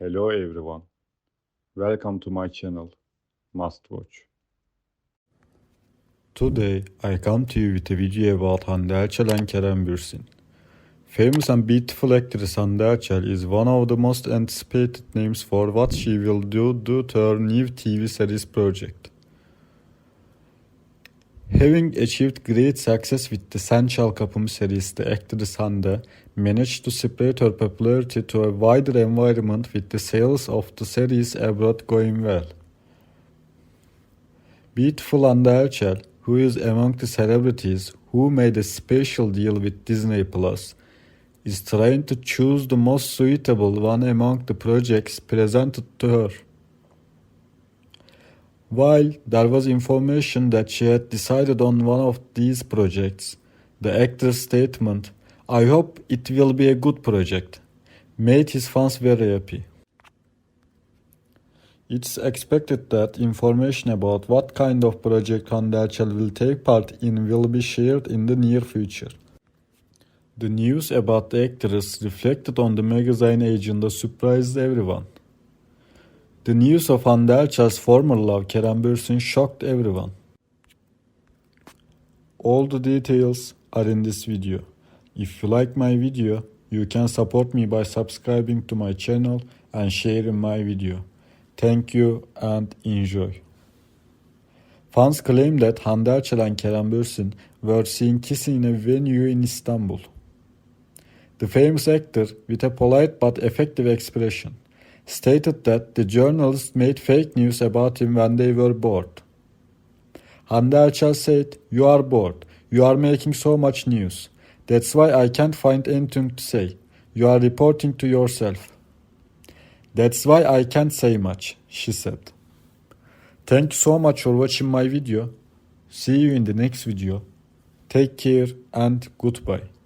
Hello everyone. Welcome to my channel, Must Watch. Today, I come to you with a video about Hande Erçel and Kerem Bürsin. Famous and beautiful actress Hande Erçel is one of the most anticipated names for what she will do due to her new TV series project. Having achieved great success with the Sen Çal Kapımı series, the actress Hande managed to spread her popularity to a wider environment with the sales of the series abroad going well. Beautiful Hande Erçel, who is among the celebrities who made a special deal with Disney Plus, is trying to choose the most suitable one among the projects presented to her. While there was information that she had decided on one of these projects, the actor's statement, I hope it will be a good project, made his fans very happy. It's expected that information about what kind of project Hande will take part in will be shared in the near future. The news about the actress reflected on the magazine agenda surprised everyone. The news of Hande Erçel's former love Kerem Bürsin shocked everyone. All the details are in this video. If you like my video, you can support me by subscribing to my channel and sharing my video. Thank you and enjoy. Fans claim that Hande Erçel and Kerem Bürsin were seen kissing in a venue in Istanbul. The famous actor, with a polite but effective expression, stated that the journalists made fake news about him when they were bored. Hande Erçel said, You are bored. You are making so much news. That's why I can't find anything to say. You are reporting to yourself. That's why I can't say much, she said. Thank you so much for watching my video. See you in the next video. Take care and goodbye.